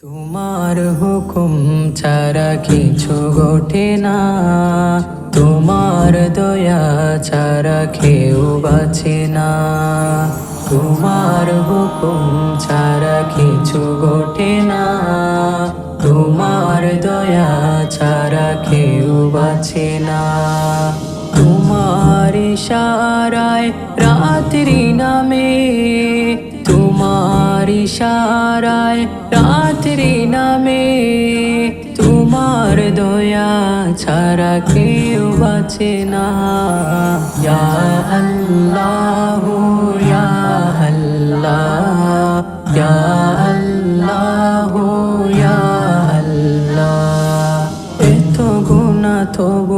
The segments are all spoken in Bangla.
তোমার হুকুম ছাড়া কিছু ঘটে না। তোমার দয়া ছাড়া কেউ বাঁচে না। তোমার হুকুম ছাড়া কিছু ঘটে না। তোমার দয়া ছাড়া কেউ বাঁচে না। তোমার ইশারায় রাত্রি নামে ইশারায় রাত্রি নামে। তোমার দয়া ছাড়া কেউ বাঁচে না। ইয়া আল্লাহ ইয়া আল্লাহ ইয়া আল্লাহ ইয়া আল্লাহ। এত গুণা তবু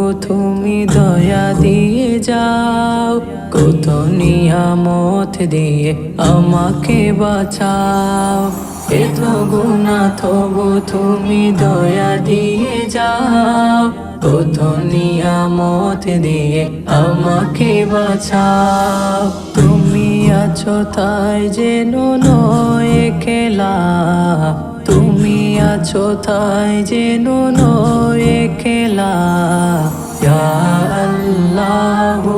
কত নিয়ামত দিয়ে আমাকে বাঁচাও। এত গুণা, তবু তুমি দয়া দিয়ে যাও। কত নিয়ামত দিয়ে আমাকে বাঁচাও। তুমি আছো তাই যেন নয় খেলা। তুমি আছো তাই যেন নয় খেলা। আল্লাহ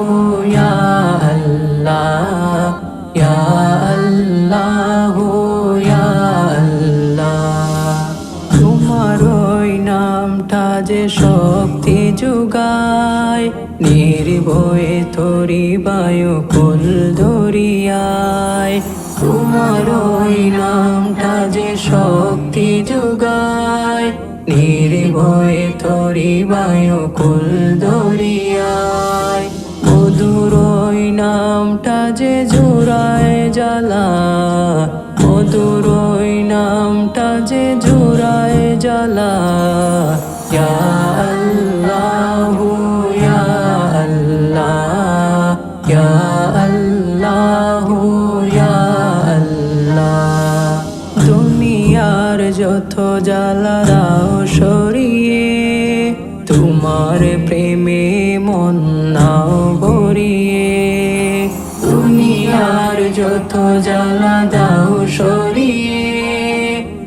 শক্তি যোগায়, নির্ভয়ে তরি বায়ু কুল দরিয়ায় তোমার ওই নামটা যে শক্তি যোগায়, নির্ভয়ে তরি বায়ু কুল দরিয়ায় মধুর ওই নামটা যে জোড়ায় জ্বালা, মধুর ওই নামটা যে জোড়ায় জ্বালা যত জ্বালারাও সরিয়ে তোমার প্রেমে মন নাও ভরিয়ে। দুনিয়ার যত জ্বালা দাও সরিয়ে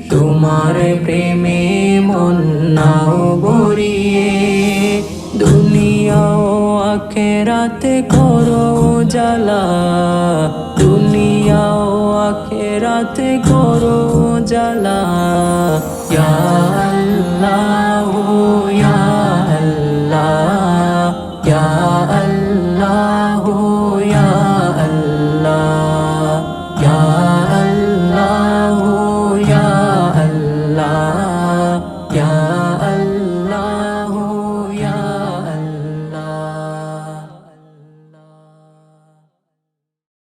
তোমার প্রেমে মন নাও ভরিয়ে। দুনিয়াও আখেরাতে করো জ্বালা, দুনিয়া আখেরাতে করো জ্বালা।